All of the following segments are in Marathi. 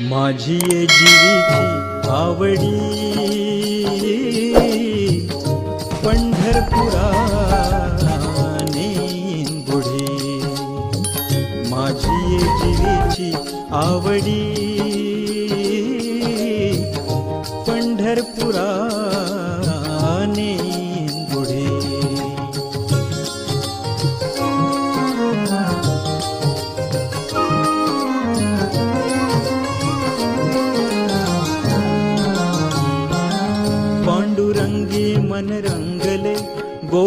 माझी ये जीवीची आवडी. पंढरपुराने गुढी माझी ये जीवीची आवडी.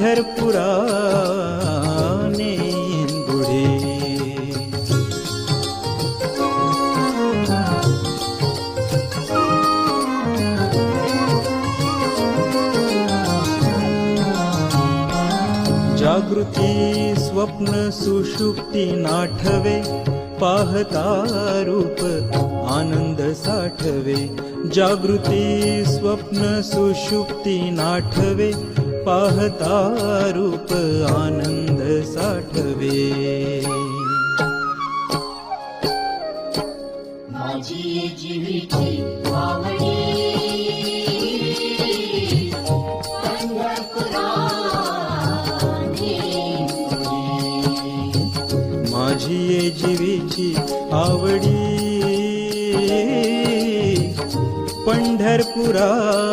पंढरपुराने गुढी जागृती स्वप्न सुषुप्ती नाठवे पाहता रूप आनंद साठवे। जागृती स्वप्न सुषुप्ती नाठवे पाहता रूप आनंद साठवे। माझी जीवीची आवडी पंढरपुराने माझी ये जीवीची आवडी पंढरपुराने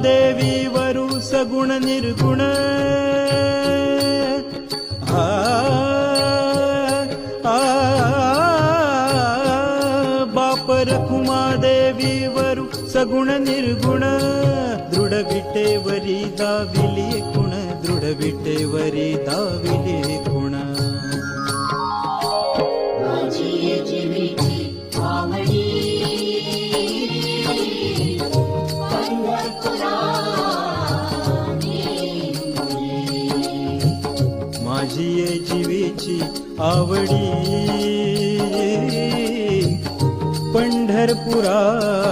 रखुमा देवी वरु सगुण निर्गुण. आ, आ, बापर रखुमा देवी वरु सगुण निर्गुण. दृढ विटेवरी दाविली गुण दृढ विटेवरी दाविली आवडी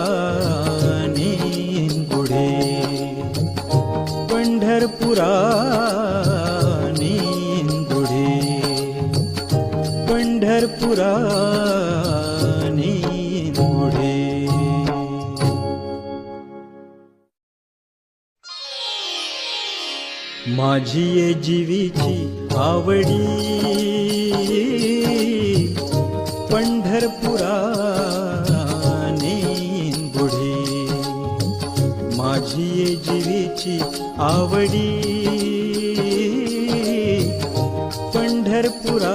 पंढरपुराने पुढे पंढरपुराने पुढे पंढरपुरा पुढे. माझी ये जीवीची आवडी पंढरपुराने गुढी माझी जीवीची आवडी. पंढरपुरा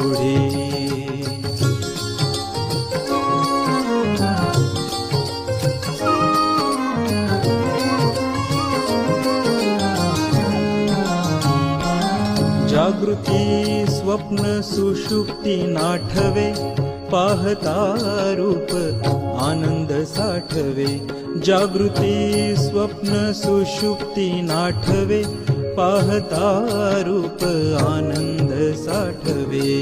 गुढी जागृती स्वप्न सुषुप्ती नाठवे पाहता रूप आनंद साठवे जागृती स्वप्न सुषुप्ती नाठवे पाहता रूप आनंद साठवे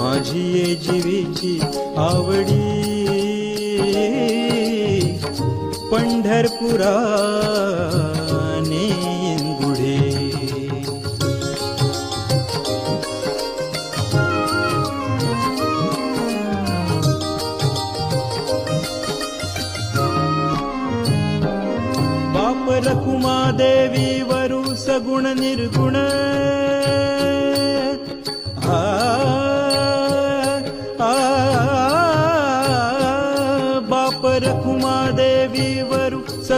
माझी ये जीवीची आवडी पंढरपुराने गुढे। बाप रखुमा देवी वरु सगुण निर्गुण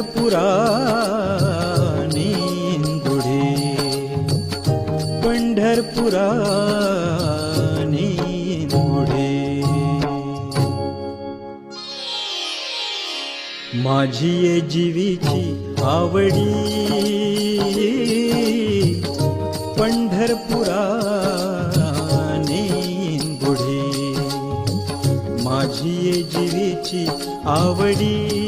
पंढरपुराने गुढे पंढरपुरा गुढे माझी ये जीवीची आवडी पंढरपुराने गुढे माझी ये जीवीची आवडी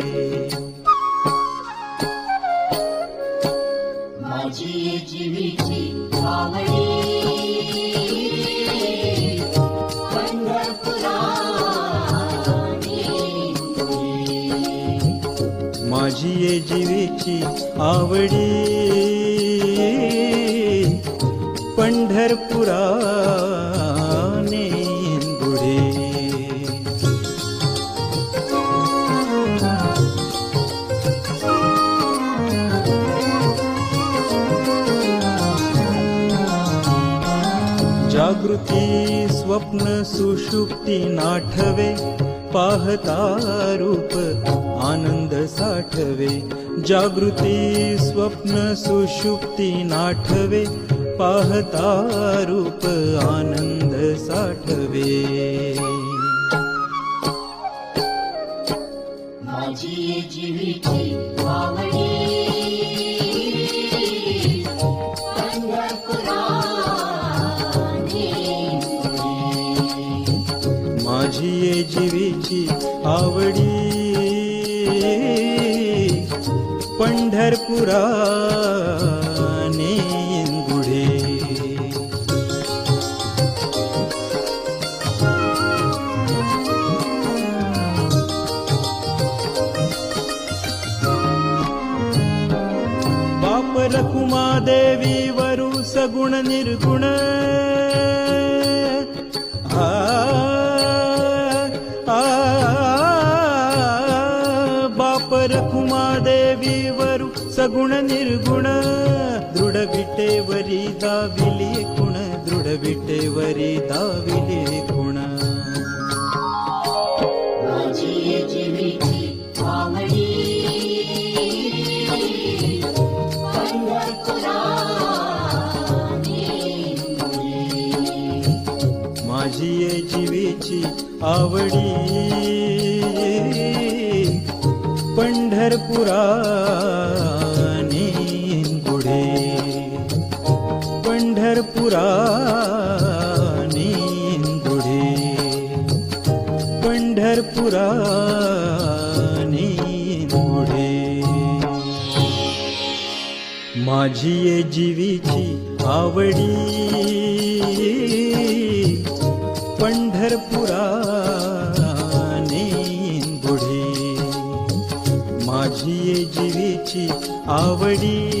आवडी। पंढरपुराने गुढे जागृती स्वप्न सुषुप्ती नाठवे पाहता रूप आनंद साठवे जागृती स्वप्न सुषुप्ती नाठवे पाहता रूप आनंद साठवे। माझी ये जीवीची आवडी पंढरपुराने गुढे बाप रखुमा देवी वरु सगुण निर्गुण सगुण निर्गुण दृढ विटेवरी दाविले कुण दृढ विटेवरी दाविले कुण. माझी जीवीची आवडी पंढरपुराने पंढरपुरा गुढे पंढरपुरा गुढे माझी ये जीवीची आवडी पंढरपुरा गुढे माझी ये जीवीची आवडी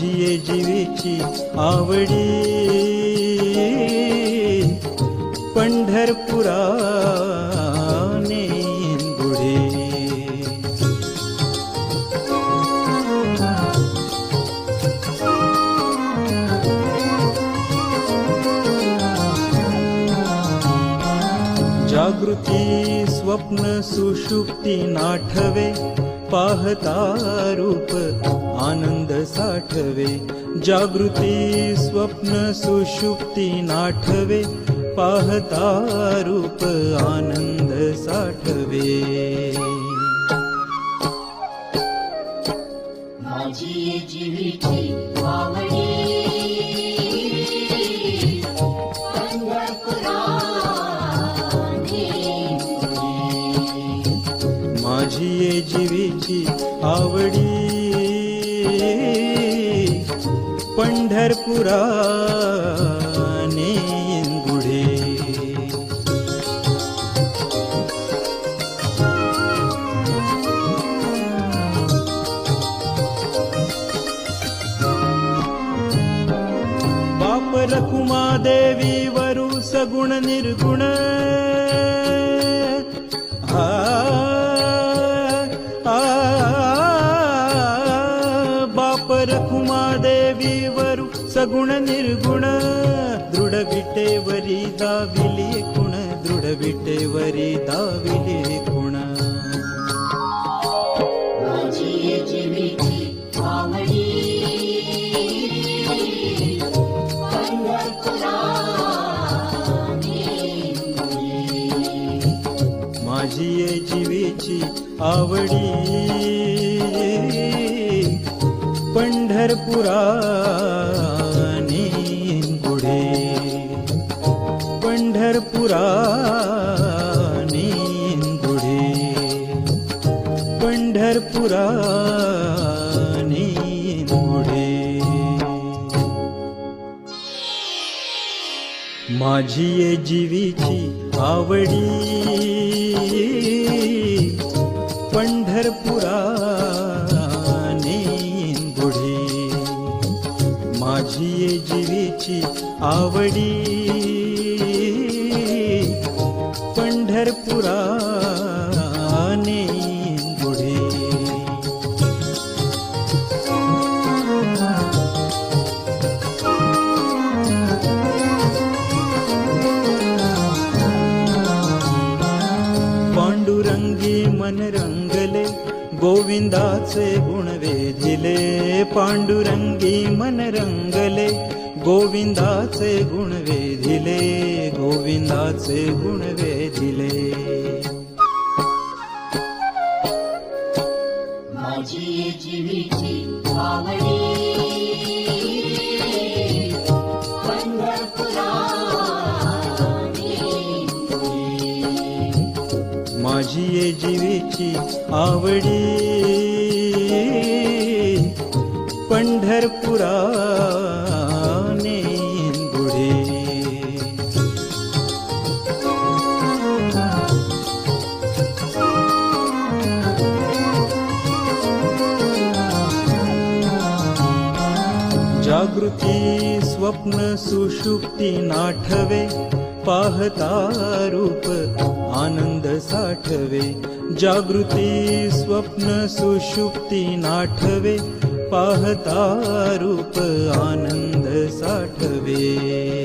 माझी ये जीवीची आवडी. पंढरपुरा जागृती स्वप्न सुषुप्ती नाठवे पाहता रूप आनंद साठवे जागृती स्वप्न सुषुप्ती नाठवे पाहता रूप आनंद साठवे। माझी ये जीवीची आवडी पंढरपुरा गुढे बाप रखुमा देवी वरु सगुण निर्गुण सगुण निर्गुण दृढ विटेवरी दाविली कुण दृढ विटेवरी दाविली कुण माझी जीवीची आवडी पंढरपुरा पंढरपुरा गुढे पंढरपुरा गुढे माझी ये जीवीची आवडी पंढरपुरा गुढे माझी ये जीवीची आवडी पंढरपुरा गुढे पांडुरंगी मन रंगले गोविंदाचे गुण वेधिले. पांडुरंगी मन रंगले गोविंदाचे गुण वेधिले गोविंदाचे गुण वेधिले. माझी जीवीची आवडी पंढरपुरा माझी ये जीवीची आवडी पंढरपुरा स्वप्न नाठवे पाहता रूप आनंद साठवे जागृती स्वप्न सुषुप्ती नाठवे पाहता रूप आनंद साठवे।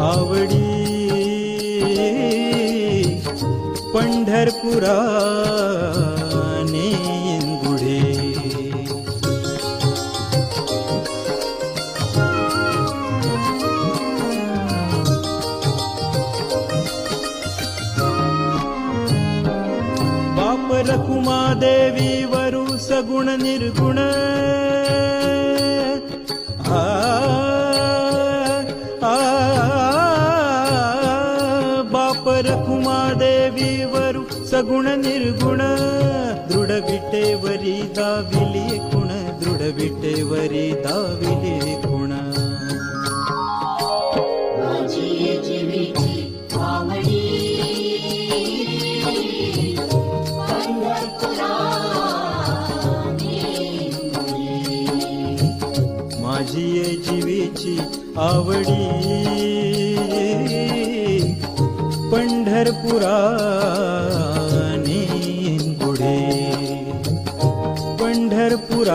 आवडी। पंढरपुराने गुढे बाप रखुमा देवी वरु सगुण निर्गुण बाप रखुमा देवी वरु सगुण निर्गुण दृढ विटेवरी दाविली कुण दृढ विटेवरी दाविली कुण माझी जीवीची आवडी पंढरपुराने पुढे. पंढरपुराने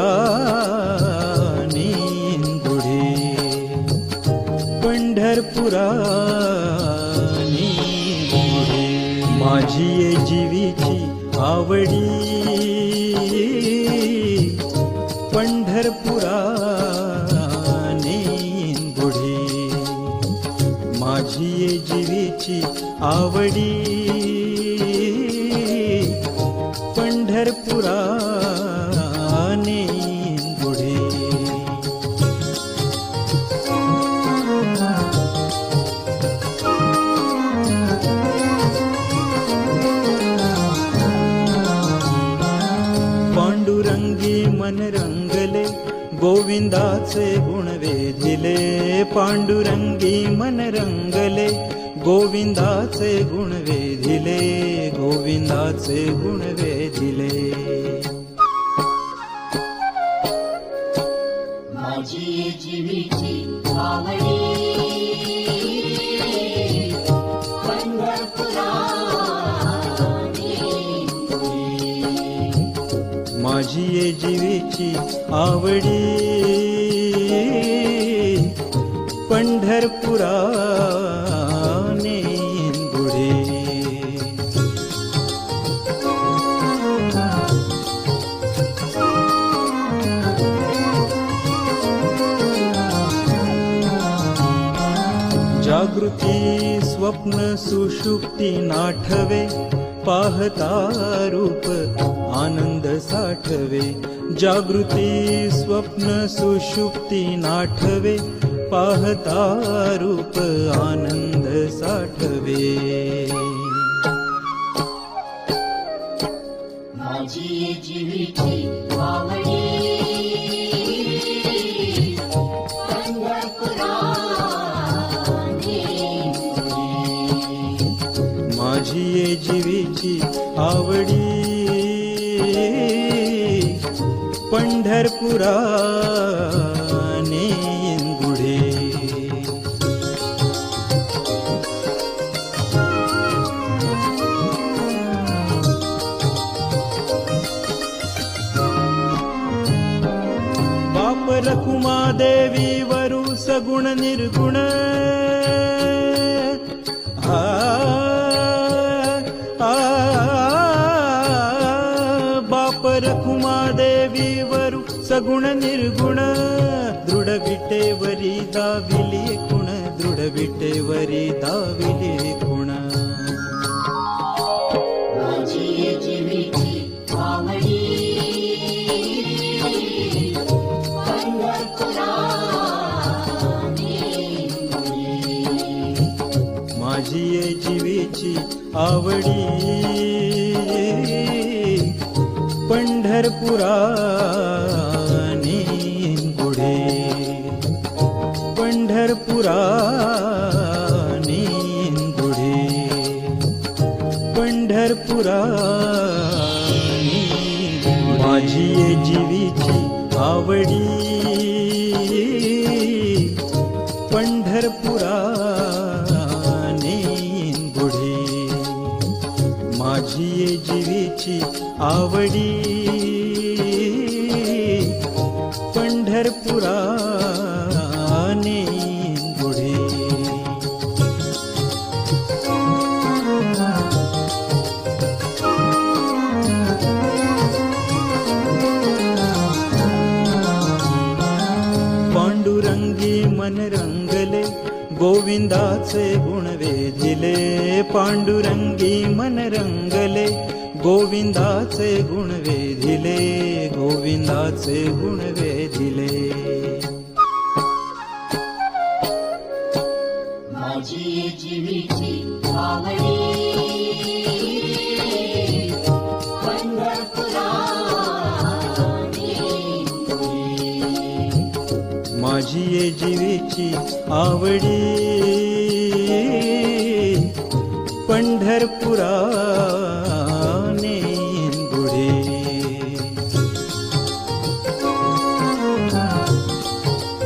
पुढे. पंढरपुराने पुढे. माझी जीवीची आवडी. पंढरपुराने पुढे. माझी जीवीची आवडी पंढरपुरा गुढे पांडुरंगी मन रंगले गोविंदाचे गुण वेधिले. पांडुरंगी मन रंगले गोविंदाचे गुण वेधिले गोविंदाचे गुण वेधिले. माझी पंढरपुराने. माझी ये जीवीची आवडी पंढरपुराने जागृती स्वप्न सुषुप्ती नाठवे पाहता रूप आनंद साठवे. जागृती स्वप्न सुषुप्ती नाठवे पाहता रूप आनंद साठवे. जीवीची आवडी। बाप रखुमा देवी वरु सगुण निर्गुण निर्गुण दृढ विटेवरी दाविली कुण दृढ विटेवरी दाविली कुण माझी जीवीची आवडी पंढरपुराने माझी जीवीची आवडी. पंढरपुरा गुढी माझी जीवीची आवडी. गोविंदाचे गुण वेधिले पांडुरंगी मन रंगले गोविंदाचे गुण वेधिले गोविंदाचे गुण वेधिले. माझी जीवीची माझी जीवीची आवडी पंढरपुरा